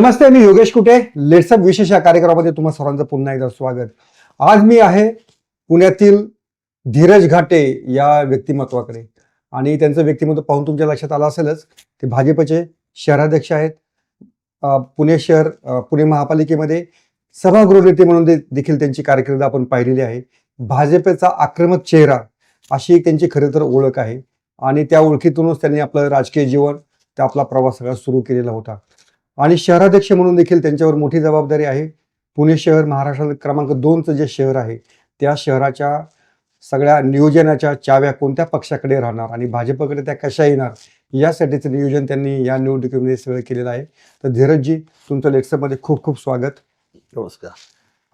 नमस्ते मी योगेश कुटे. लेट्सअप विशेष या कार्यक्रमामध्ये तुम्हा सर्वांचं पुन्हा एकदा स्वागत. आज मी आहे पुण्यातील धीरज घाटे या व्यक्तिमत्वाकडे. आणि त्यांचं व्यक्तिमत्व पाहून तुमच्या लक्षात आलं असेलच ते भाजपचे शहराध्यक्ष आहेत. पुणे शहर पुणे महापालिकेमध्ये सभागृहनेते म्हणून दे- देखील त्यांची कार्यकर्ता आपण पाहिलेली आहे. भाजपचा आक्रमक चेहरा अशी एक त्यांची खरं तर ओळख आहे. आणि त्या ओळखीतूनच त्यांनी आपलं राजकीय जीवन त्या आपला प्रवास सगळा सुरू केलेला होता. आणि शहराध्यक्ष म्हणून देखील त्यांच्यावर मोठी जबाबदारी आहे. पुणे शहर महाराष्ट्रात क्रमांक दोनचं जे शहर आहे त्या शहराच्या सगळ्या नियोजनाच्या चाव्या कोणत्या पक्षाकडे राहणार आणि भाजपकडे त्या कशा येणार यासाठीचं नियोजन त्यांनी या निवडणुकीमध्ये सगळं केलेलं आहे. तर धीरजजी तुमचं लेक्चरमध्ये खूप खूप स्वागत. नमस्कार.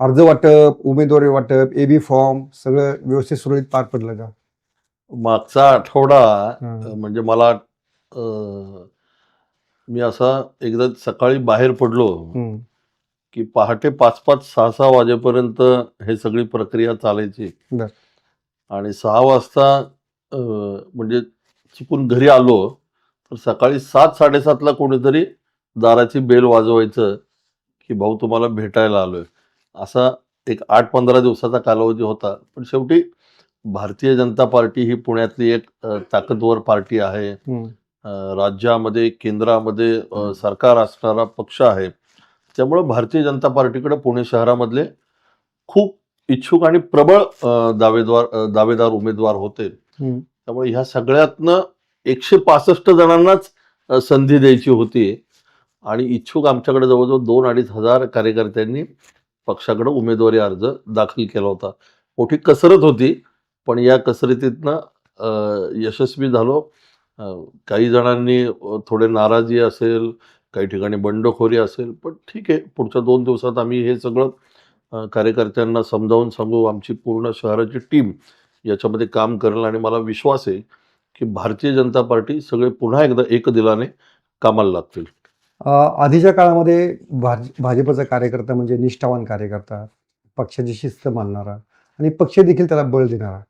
अर्ज वाटप उमेदवारी वाटप ए बी फॉर्म सगळं व्यवस्थित सुरळीत पार पडलं का? मागचा आठवडा म्हणजे मला मी असा एकदा सकाळी बाहेर पडलो. की पहाटे पाच पाच सहा सहा वाजेपर्यंत हे सगळी प्रक्रिया चालायची. आणि सहा वाजता म्हणजे चुकून घरी आलो तर सकाळी सात साडेसातला कोणीतरी दाराची बेल वाजवायचं की भाऊ तुम्हाला भेटायला आलोय. असा एक आठ पंधरा दिवसाचा कालावधी होता. पण शेवटी भारतीय जनता पार्टी ही पुण्यातली एक ताकदवर पार्टी आहे. राज्यामध्ये केंद्रामध्ये सरकार असणारा पक्ष आहे. त्यामुळं भारतीय जनता पार्टीकडे पुणे शहरामधले खूप इच्छुक आणि प्रबळ दावेदार दावेदार उमेदवार होते. त्यामुळे ह्या सगळ्यातनं एकशे पासष्ट जणांनाच संधी द्यायची होती. आणि इच्छुक आमच्याकडे जवळजवळ दोन अडीच हजार कार्यकर्त्यांनी पक्षाकडे उमेदवारी अर्ज दाखल केला होता. मोठी कसरत होती पण या कसरतीतनं यशस्वी झालो. काही जणांनी थोडे नाराजी असेल काही ठिकाणी बंडखोरी असेल पण ठीक आहे पुढच्या दोन दिवसात आम्ही हे सगळं कार्यकर्त्यांना समजावून सांगू. आमची पूर्ण शहराची टीम याच्यामध्ये काम करेल आणि मला विश्वास आहे की भारतीय जनता पार्टी सगळे पुन्हा एकदा एक दिलाने कामाला लागतील. आधीच्या काळामध्ये भाज भाजपचा कार्यकर्ता म्हणजे निष्ठावान कार्यकर्ता पक्षाची शिस्त मानणारा आणि पक्ष देखील त्याला बळ देणारा.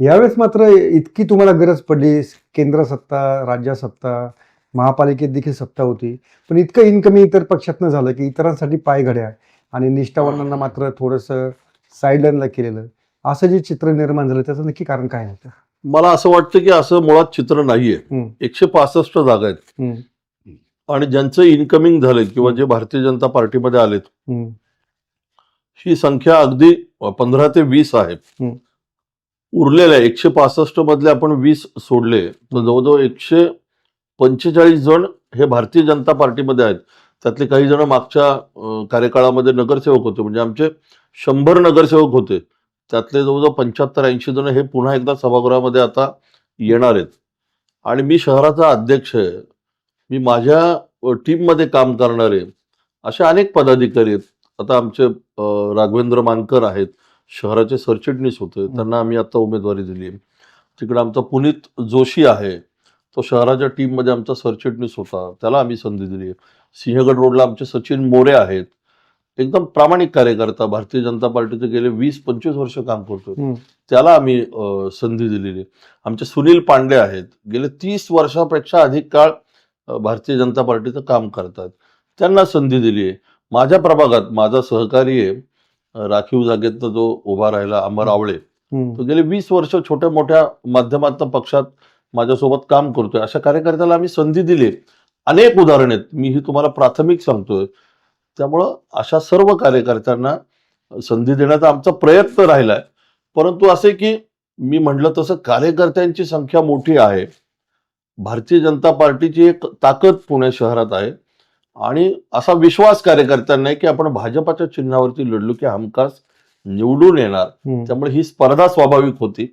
यावेळेस मात्र इतकी तुम्हाला गरज पडली केंद्र सत्ता राज्य सत्ता महापालिकेत देखील सत्ता होती. पण इतकं इन्कमिंग इतर पक्षातनं झालं की इतरांसाठी पायघड्या आणि निष्ठावानांना मात्र थोडंसं साईडलाईनला केलेलं. असं जे चित्र निर्माण झालं त्याचं नक्की कारण काय होतं? मला असं वाटतं की असं मुळात चित्र नाहीये. एकशे पासष्ट जागा आहेत. आणि ज्यांचं इन्कमिंग झाले किंवा जे भारतीय जनता पार्टीमध्ये आलेत ही संख्या अगदी पंधरा ते वीस आहे. उरलेल्या एकशे पासष्ट मधले आपण वीस सोडले. तर जवळजवळ एकशे पंचेचाळीस जण हे भारतीय जनता पार्टीमध्ये आहेत. त्यातले काही जण मागच्या कार्यकाळामध्ये नगरसेवक होते. म्हणजे आमचे शंभर नगरसेवक होते. त्यातले जवळजवळ पंच्याहत्तर ऐंशी जण हे पुन्हा एकदा सभागृहामध्ये आता येणार आहेत. आणि मी शहराचा अध्यक्ष आहे. मी माझ्या टीममध्ये काम करणारे असे अनेक पदाधिकारी आहेत. आता आमचे राघवेंद्र मानकर आहेत. शहराचे सरचिटणीस होते. त्यांना आम्ही आता उमेदवारी दिली तिकडे आमचा पुनीत जोशी आहे. तो शहराच्या टीममध्ये आमचा सरचिटणीस होता. त्याला आम्ही संधी दिली सिंहगड रोडला आमचे सचिन मोरे आहेत. एकदम प्रामाणिक कार्यकर्ता. भारतीय जनता पार्टीचे गेले वीस पंचवीस वर्ष काम करतो. त्याला आम्ही संधी दिलेली. आमचे सुनील पांडे आहेत. गेले तीस वर्षापेक्षा अधिक काळ भारतीय जनता पार्टीचं काम करतात. त्यांना संधी दिली आहे माझ्या प्रभागात माझा सहकारी आहे. राखीव जागेतनं जो उभा राहिला अमर आवळे. तो गेले वीस वर्ष छोट्या मोठ्या माध्यमातून पक्षात माझ्यासोबत काम करतोय. अशा कार्यकर्त्याला आम्ही संधी दिली. अनेक उदाहरण आहेत. मी ही तुम्हाला प्राथमिक सांगतोय. त्यामुळं अशा सर्व कार्यकर्त्यांना संधी देण्याचा आमचा प्रयत्न राहिलाय. परंतु असे की मी म्हटलं तसं कार्यकर्त्यांची संख्या मोठी आहे. भारतीय जनता पार्टीची एक ताकद पुणे शहरात आहे. आणि असा विश्वास कार्यकर्त्यांना आहे की आपण भाजपाच्या चिन्हावरती लढलो की हमखास निवडून येणार. त्यामुळे ही स्पर्धा स्वाभाविक होती.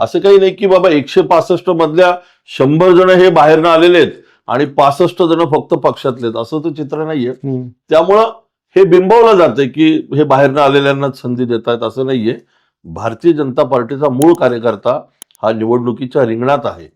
असं काही नाही की बाबा एकशे पासष्ट मधल्या शंभर जण हे बाहेरनं आलेले आहेत आणि पासष्ट जण फक्त पक्षातले असं तर चित्र नाहीये. त्यामुळं हे बिंबवलं जाते की हे बाहेरनं आलेल्यांनाच संधी देत आहेत असं नाहीये. भारतीय जनता पार्टीचा मूळ कार्यकर्ता हा निवडणुकीच्या रिंगणात आहे.